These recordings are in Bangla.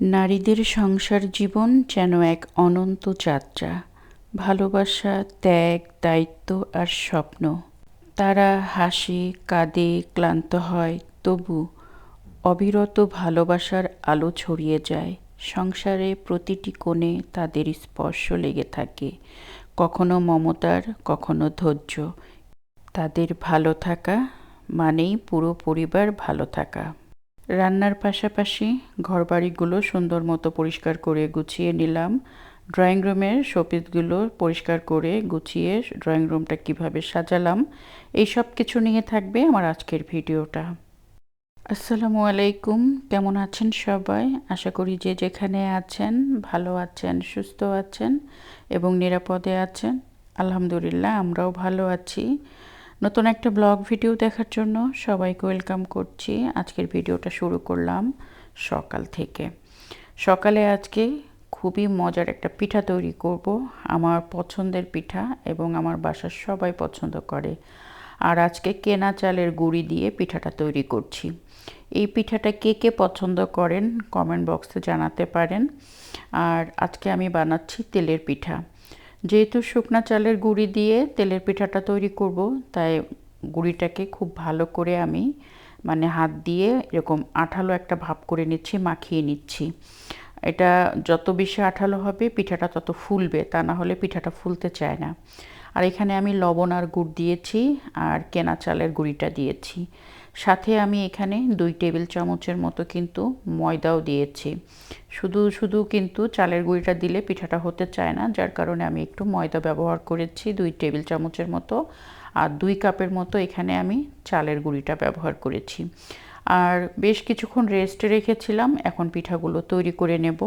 নারীদের সংসার জীবন যেন এক অনন্ত যাত্রা, ভালোবাসা, ত্যাগ, দায়িত্ব আর স্বপ্ন। তারা হাসে, কাঁদে, ক্লান্ত হয়, তবু অবিরত ভালোবাসার আলো ছড়িয়ে যায়। সংসারে প্রতিটি কোণে তাদের স্পর্শ লেগে থাকে। কখনো মমতার, কখনো ধৈর্য। তাদের ভালো থাকা মানেই পুরো পরিবার ভালো থাকা। রান্নার পাশাপাশি ঘরবাড়িগুলো সুন্দর মতো পরিষ্কার করে গুছিয়ে নিলাম। ড্রয়িং রুমের শোপিসগুলো পরিষ্কার করে গুছিয়ে ড্রয়িং রুমটা কীভাবে সাজালাম, এই সব কিছু নিয়ে থাকবে আমার আজকের ভিডিওটা। আসসালামু আলাইকুম, কেমন আছেন সবাই? আশা করি যে যেখানে আছেন, ভালো আছেন, সুস্থ আছেন এবং নিরাপদে আছেন। আলহামদুলিল্লাহ, আমরাও ভালো আছি। নতুন একটা ব্লগ ভিডিও দেখার জন্য সবাইকে ওয়েলকাম করছি। আজকের ভিডিওটা শুরু করলাম সকাল থেকে। সকালে আজকে খুবই মজার একটা পিঠা তৈরি করব, আমার পছন্দের পিঠা এবং আমার বাসার সবাই পছন্দ করে। আর আজকে কেনা চালের গুঁড়ি দিয়ে পিঠাটা তৈরি করছি। এই পিঠাটা কে কে পছন্দ করেন কমেন্ট বক্সে জানাতে পারেন। আর আজকে আমি বানাচ্ছি তেলের পিঠা। যেহেতু শুকনা চালের গুঁড়ি দিয়ে তেলের পিঠাটা তৈরি করব, তাই গুঁড়িটাকে খুব ভালো করে আমি মানে হাত দিয়ে এরকম আঠালো একটা ভাব করে নিচ্ছি, মাখিয়ে নিচ্ছি। এটা যত বেশি আঠালো হবে, পিঠাটা তত ফুলবে, তা না হলে পিঠাটা ফুলতে চায় না। আর এখানে আমি লবণ আর গুড় দিয়েছি, আর কেনা চালের গুঁড়িটা দিয়েছি। সাথে আমি এখানে দুই টেবিল চামচের মতো কিন্তু ময়দাও দিয়েছি। শুধু শুধু কিন্তু চালের গুঁড়িটা দিলে পিঠাটা হতে চায় না, যার কারণে আমি একটু ময়দা ব্যবহার করেছি দুই টেবিল চামচের মতো আর দুই কাপের মতো এখানে আমি চালের গুঁড়িটা ব্যবহার করেছি। আর বেশ কিছুক্ষণ রেস্ট রেখেছিলাম, এখন পিঠাগুলো তৈরি করে নেব।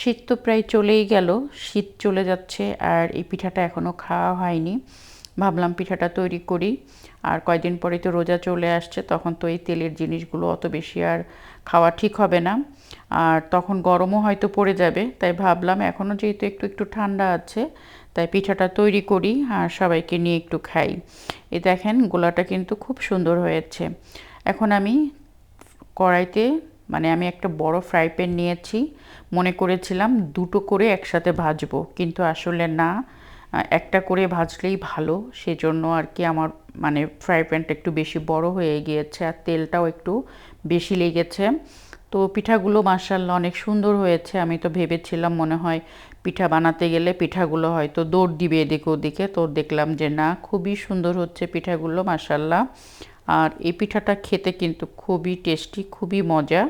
শীত তো প্রায় চলেই গেল, শীত চলে যাচ্ছে আর এই পিঠাটা এখনও খাওয়া হয়নি। ভাবলাম পিঠাটা তৈরি করি। আর কয়দিন পরে তো রোজা চলে আসছে, তখন তো এই তেলের জিনিসগুলো অত বেশি আর খাওয়া ঠিক হবে না। আর তখন গরমও হয়তো পড়ে যাবে, তাই ভাবলাম এখনও যেহেতু একটু একটু ঠান্ডা আছে, তাই পিঠাটা তৈরি করি আর সবাইকে নিয়ে একটু খাই। এ দেখেন গোলাটা কিন্তু খুব সুন্দর হয়েছে। এখন আমি কড়াইতে মানে আমি একটা বড় ফ্রাই প্যান নিয়েছি, মনে করেছিলাম দুটো করে একসাথে ভাজবো, কিন্তু আসলে না একটা করে ভাজলেই ভালো, সেজন্য আর কি আমার মানে ফ্রাই প্যানটা একটু বেশি বড় হয়ে গিয়েছে আর তেলটাও একটু বেশি লেগেছে। তো পিঠাগুলো মার্শাল্লাহ অনেক সুন্দর হয়েছে। আমি তো ভেবেছিলাম মনে হয় পিঠা বানাতে গেলে পিঠাগুলো হয়তো দৌড় দিবে এদিকে ওদিকে। তো দেখলাম যে না, খুবই সুন্দর হচ্ছে পিঠাগুলো মার্শাল্লাহ আর এই পিঠাটা খেতে কিন্তু খুবই টেস্টি, খুবই মজা।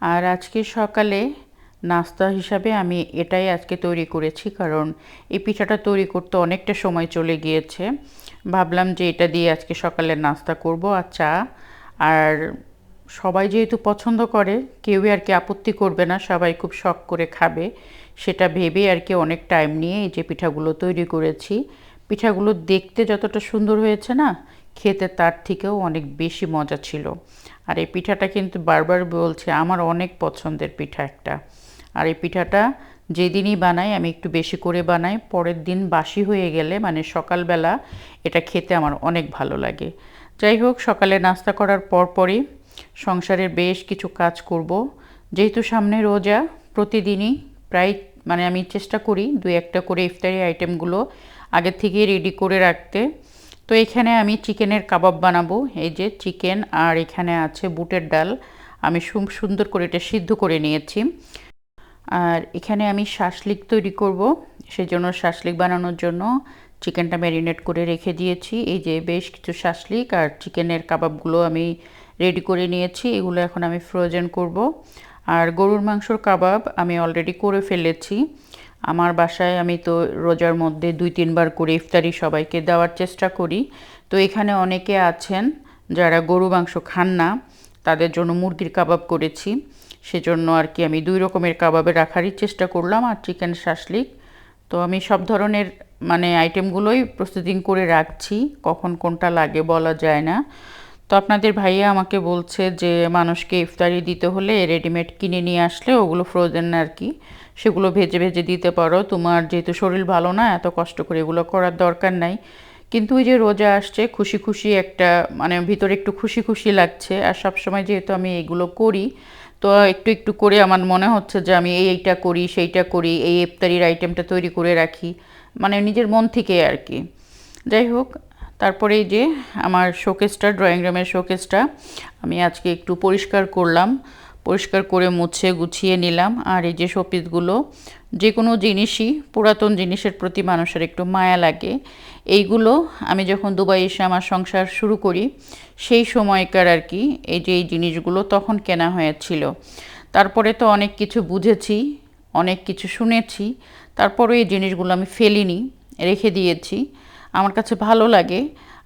আর আজকে সকালে নাস্তা হিসাবে আমি এটাই আজকে তৈরি করেছি, কারণ এই পিঠাটা তৈরি করতে অনেকটা সময় চলে গিয়েছে। ভাবলাম যে এটা দিয়ে আজকে সকালে নাস্তা করব আর চা আর সবাই যেহেতু পছন্দ করে, কেউই আর কি আপত্তি করবে না, সবাই খুব শখ করে খাবে। সেটা ভেবে আর কি অনেক টাইম নিয়ে এই যে পিঠাগুলো তৈরি করেছি। পিঠাগুলো দেখতে যতটা সুন্দর হয়েছে না, খেতে তার থেকেও অনেক বেশি মজা ছিল। আর এই পিঠাটা কিন্তু বারবার বলছে, আমার অনেক পছন্দের পিঠা একটা। আর এই পিঠাটা যেদিনই বানাই, আমি একটু বেশি করে বানাই, পরের দিন বাসি হয়ে গেলে মানে সকালবেলা এটা খেতে আমার অনেক ভালো লাগে। যাই হোক, সকালে নাস্তা করার পরপরই সংসারের বেশ কিছু কাজ করব। যেহেতু সামনে রোজা, প্রতিদিনই প্রায় মানে আমি চেষ্টা করি দুই একটা করে ইফতারি আইটেমগুলো আগের থেকেই রেডি করে রাখতে। তো এখানে আমি চিকেনের কাবাব বানাবো। এই যে চিকেন আর এখানে আছে বুটের ডাল। আমি সুন্দর করে এটা সিদ্ধ করে নিয়েছি। আর এখানে আমি শাসলিক তৈরি করব। সেই জন্য শাসলিক বানানোর জন্য চিকেনটা ম্যারিনেট করে রেখে দিয়েছি। এই যে বেশ কিছু শাসলিক আর চিকেনের কাবাবগুলো আমি রেডি করে নিয়েছি। এগুলো এখন আমি ফ্রোজেন করব। আর গরুর মাংসর কাবাব আমি অলরেডি করে ফেলেছি। আমার বাসায় আমি তো রোজার মধ্যে দুই তিনবার করে ইফতারি সবাইকে দেওয়ার চেষ্টা করি। তো এখানে অনেকে আছেন যারা গরু মাংস খান না, তাদের জন্য মুরগির কাবাব করেছি। সেজন্য আর কি আমি দুই রকমের কাবাবে রাখারই চেষ্টা করলাম আর চিকেন শাসলিক। তো আমি সব ধরনের মানে আইটেমগুলোই প্রস্তুতি করে রাখছি, কখন কোনটা লাগে বলা যায় না। তো আপনাদের ভাইয়া আমাকে বলছে যে মানুষকে ইফতারি দিতে হলে রেডিমেড কিনে নিয়ে আসলে ওগুলো ফ্রোজেন আর কি, সেগুলো ভেজে ভেজে দিতে পারো। তোমার যেহেতু শরীর ভালো না, এত কষ্ট করে এগুলো করার দরকার নাই। কিন্তু ওই যে রোজা আসছে, খুশি খুশি একটা মানে ভিতরে একটু খুশি খুশি লাগছে। আর সবসময় যেহেতু আমি এগুলো করি তো একটু একটু করে আমার মনে হচ্ছে যে আমি এই, এইটা করি, সেইটা করি, এই ইফতারির আইটেমটা তৈরি করে রাখি। মানে নিজের মন থেকে আর কি। যাই হোক, তারপরে যে আমার শোকেসটা ড্রয়িং রুমের শোকেসটা আমি আজকে একটু পরিষ্কার করলাম। পরিষ্কার করে মুছে গুছিয়ে নিলাম। আর এই যে শোপিসগুলো যে কোনো জিনিসই পুরাতন জিনিসের প্রতি মানুষের একটু মায়া লাগে। এইগুলো আমি যখন দুবাই এসে আমার সংসার শুরু করি, সেই সময়কার আর কি এই যে এই জিনিসগুলো তখন কেনা হয়েছিল। তারপরে তো অনেক কিছু বুঝেছি, অনেক কিছু শুনেছি, তারপরে এই জিনিসগুলো আমি ফেলিনি, রেখে দিয়েছি। আমার কাছে ভালো লাগে।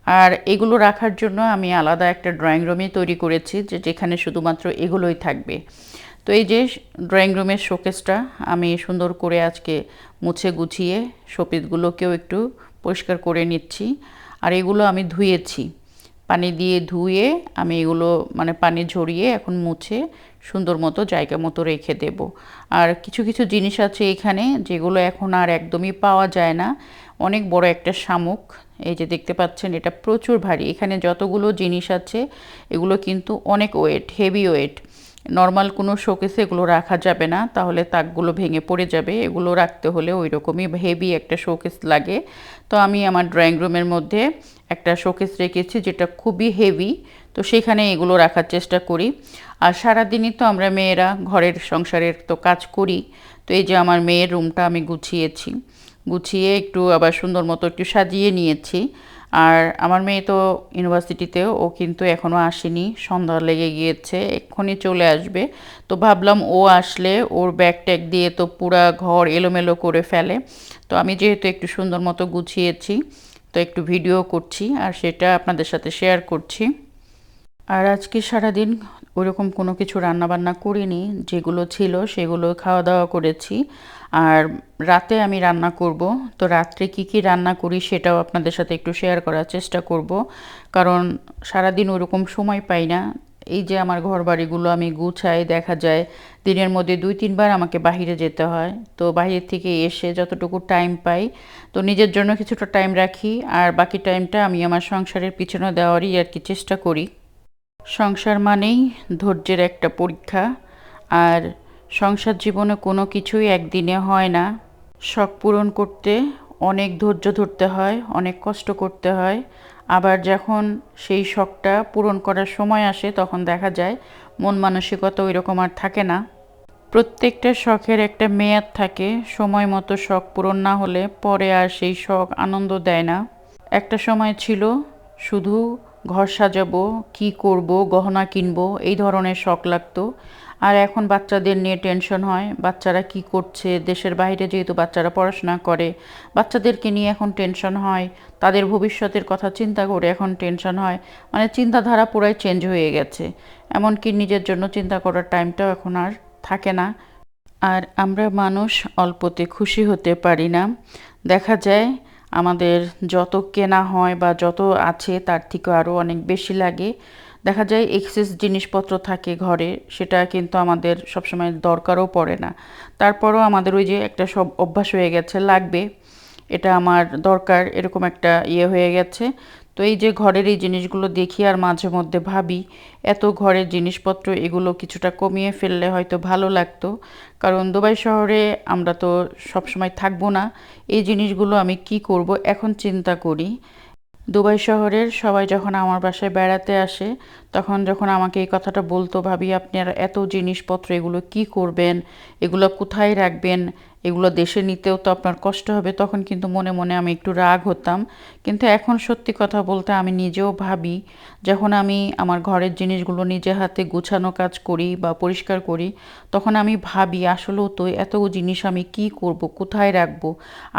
আর এগুলো রাখার জন্য আমি আলাদা একটা ড্রয়িং রুমই তৈরি করেছি, যে যেখানে শুধুমাত্র এগুলোই থাকবে। তো এই যে ড্রয়িং রুমের শোকেসটা আমি সুন্দর করে আজকে মুছে গুছিয়ে শোপিসগুলোকেও একটু পরিষ্কার করে নিচ্ছি। আর এগুলো আমি ধুয়েছি। পানি দিয়ে ধুয়ে আমি এগুলো মানে পানি ঝরিয়ে এখন মুছে সুন্দর মতো জায়গা মতো রেখে দেব। আর কিছু কিছু জিনিস আছে এখানে যেগুলো এখন আর একদমই পাওয়া যায় না। অনেক বড় একটা শামুক। এই যে দেখতে পাচ্ছেন, এটা প্রচুর ভারী। এখানে যতগুলো জিনিস আছে, এগুলো কিন্তু অনেক ওয়েট হেভি ওয়েট নর্মাল কোনো শোকেসে এগুলো রাখা যাবে না, তাহলে তাকগুলো ভেঙে পড়ে যাবে। এগুলো রাখতে হলে ওই রকমই হেভি একটা শোকেস লাগে। তো আমি আমার ড্রয়িং রুমের মধ্যে একটা শোকেস রেখেছি যেটা খুবই হেভি তো সেখানে এগুলো রাখার চেষ্টা করি। আর সারাদিনই তো আমরা মেয়েরা ঘরের সংসারের তো কাজ করি। তো এই যে আমার মেয়ের রুমটা আমি গুছিয়েছি। গুছিয়ে একটু আবার সুন্দর মতো একটু সাজিয়ে নিয়েছি। আর আমার মেয়ে তো ইউনিভার্সিটিতেও, ও কিন্তু এখনও আসেনি, সন্ধ্যা লেগে গিয়েছে, এক্ষুনি চলে আসবে। তো ভাবলাম ও আসলে ওর ব্যাগ ট্যাগ দিয়ে তো পুরা ঘর এলোমেলো করে ফেলে। তো আমি যেহেতু একটু সুন্দর মতো গুছিয়েছি, তো একটু ভিডিও করছি আর সেটা আপনাদের সাথে শেয়ার করছি। আর আজকে সারাদিন ওরকম কোনো কিছু রান্নাবান্না করিনি, যেগুলো ছিল সেগুলো খাওয়া দাওয়া করেছি। আর রাতে আমি রান্না করব। তো রাত্রে কি কি রান্না করি সেটাও আপনাদের সাথে একটু শেয়ার করার চেষ্টা করব। কারণ সারাদিন ওরকম সময় পাই না। এই যে আমার ঘর বাড়িগুলো আমি গুছাই, দেখা যায় দিনের মধ্যে দুই, তিনবার আমাকে বাহিরে যেতে হয়। তো বাহির থেকে এসে যতটুকু টাইম পাই, তো নিজের জন্য কিছুটা টাইম রাখি। আর বাকি টাইমটা আমি আমার সংসারের পিছনে দেওয়ারই আর কি চেষ্টা করি। সংসার মানেই ধৈর্যের একটা পরীক্ষা। আর সংসার জীবনে কোনো কিছুই একদিনে হয় না। শখ পূরণ করতে অনেক ধৈর্য ধরতে হয়, অনেক কষ্ট করতে হয়। আবার যখন সেই শখটা পূরণ করার সময় আসে, তখন দেখা যায় মন মানসিকতা ওই রকম আর থাকে না। প্রত্যেকটা শখের একটা মেয়াদ থাকে। সময় মতো শখ পূরণ না হলে পরে আর সেই শখ আনন্দ দেয় না। একটা সময় ছিল শুধু ঘর সাজাবো, কি করব, গহনা কিনবো, এই ধরনের শখ লাগতো। আর এখন বাচ্চাদের নিয়ে টেনশন হয়, বাচ্চারা কি করছে, দেশের বাইরে যেহেতু বাচ্চারা পড়াশোনা করে, বাচ্চাদেরকে নিয়ে এখন টেনশন হয়, তাদের ভবিষ্যতের কথা চিন্তা করে এখন টেনশন হয় মানে চিন্তাধারা পুরাই চেঞ্জ হয়ে গেছে। এমনকি নিজের জন্য চিন্তা করার টাইমটাও এখন আর থাকে না। আর আমরা মানুষ অল্পতে খুশি হতে পারি না। দেখা যায় আমাদের যত কেনা হয় বা যত আছে তার থেকে আরও অনেক বেশি লাগে। দেখা যায় এক্সেস জিনিসপত্র থাকে ঘরে, সেটা কিন্তু আমাদের সবসময় দরকারও পড়ে না। তারপরও আমাদের ওই যে একটা সব অভ্যাস হয়ে গেছে, লাগবে। এটা আমার দরকার, এরকম একটা ইয়ে হয়ে গেছে। তো এই যে ঘরের এই জিনিসগুলো দেখি আর মাঝে মধ্যে ভাবি, এত ঘরের জিনিসপত্র এগুলো কিছুটা কমিয়ে ফেললে হয়তো ভালো লাগতো। কারণ দুবাই শহরে আমরা তো সবসময় থাকব না, এই জিনিসগুলো আমি কি করব এখন চিন্তা করি। দুবাই শহরের সবাই যখন আমার বাসায় বেড়াতে আসে, তখন যখন আমাকে এই কথাটা বলতো, ভাবি আপনার এত জিনিসপত্র, এগুলো কি করবেন? এগুলো কোথায় রাখবেন? এগুলো দেশে নিতেও তো আপনার কষ্ট হবে, তখন কিন্তু মনে মনে আমি একটু রাগ হতাম। কিন্তু এখন সত্যি কথা বলতে আমি নিজেও ভাবি, যখন আমি আমার ঘরের জিনিসগুলো নিজে হাতে গুছানো কাজ করি বা পরিষ্কার করি, তখন আমি ভাবি আসলেও তো এত জিনিস আমি কি করব, কোথায় রাখব?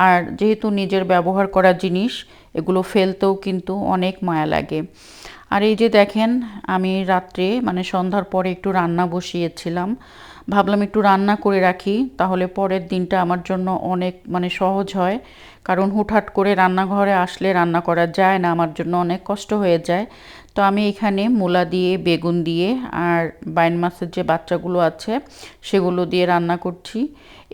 আর যেহেতু নিজের ব্যবহার করা জিনিস, এগুলো ফেলতেও কিন্তু অনেক মায়া লাগে। আর এই যে দেখেন, আমি রাত্রে মানে সন্ধ্যার পরে একটু রান্না বসিয়েছিলাম। ভাবলাম একটু রান্না করে রাখি, তাহলে পরের দিনটা আমার জন্য অনেক মানে সহজ হয়। কারণ হুটহাট করে রান্নাঘরে আসলে রান্না করা যায় না, আমার জন্য অনেক কষ্ট হয়ে যায়। তো আমি এখানে মূলা দিয়ে, বেগুন দিয়ে আর বাইন মাছের যে বাচ্চাগুলো আছে, সেগুলো দিয়ে রান্না করছি।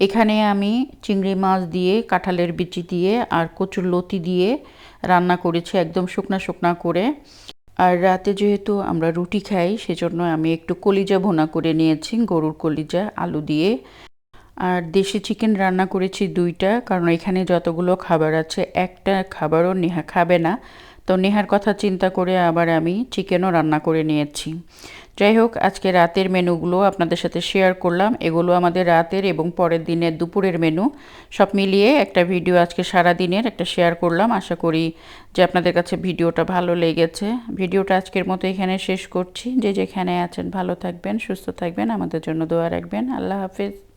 এখানে আমি চিংড়ি মাছ দিয়ে, কাঁঠালের বিচি দিয়ে আর কচুর লতি দিয়ে রান্না করেছি একদম শুকনা শুকনা করে। আর রাতে যেহেতু আমরা রুটি খাই, সেজন্য আমি একটু কলিজা ভোনা করে নিয়েছি, গরুর কলিজা, আলু দিয়ে। আর দেশি চিকেন রান্না করেছি দুইটা, কারণ এখানে যতগুলো খাবার আছে, একটা খাবারও নেহা খাবে না। তো নেহার কথা চিন্তা করে আবার আমি চিকেনও রান্না করে নিয়েছি। যাই হোক, আজকে রাতের মেনুগুলো আপনাদের সাথে শেয়ার করলাম। এগুলো আমাদের রাতের এবং পরের দিনের দুপুরের মেনু। সব মিলিয়ে একটা ভিডিও আজকে সারা দিনের একটা শেয়ার করলাম। আশা করি যে আপনাদের কাছে ভিডিওটা ভালো লেগেছে। ভিডিওটা আজকের মতো এখানে শেষ করছি। যে যেখানে আছেন ভালো থাকবেন, সুস্থ থাকবেন। আমাদের জন্য দোয়া রাখবেন। আল্লাহ হাফেজ।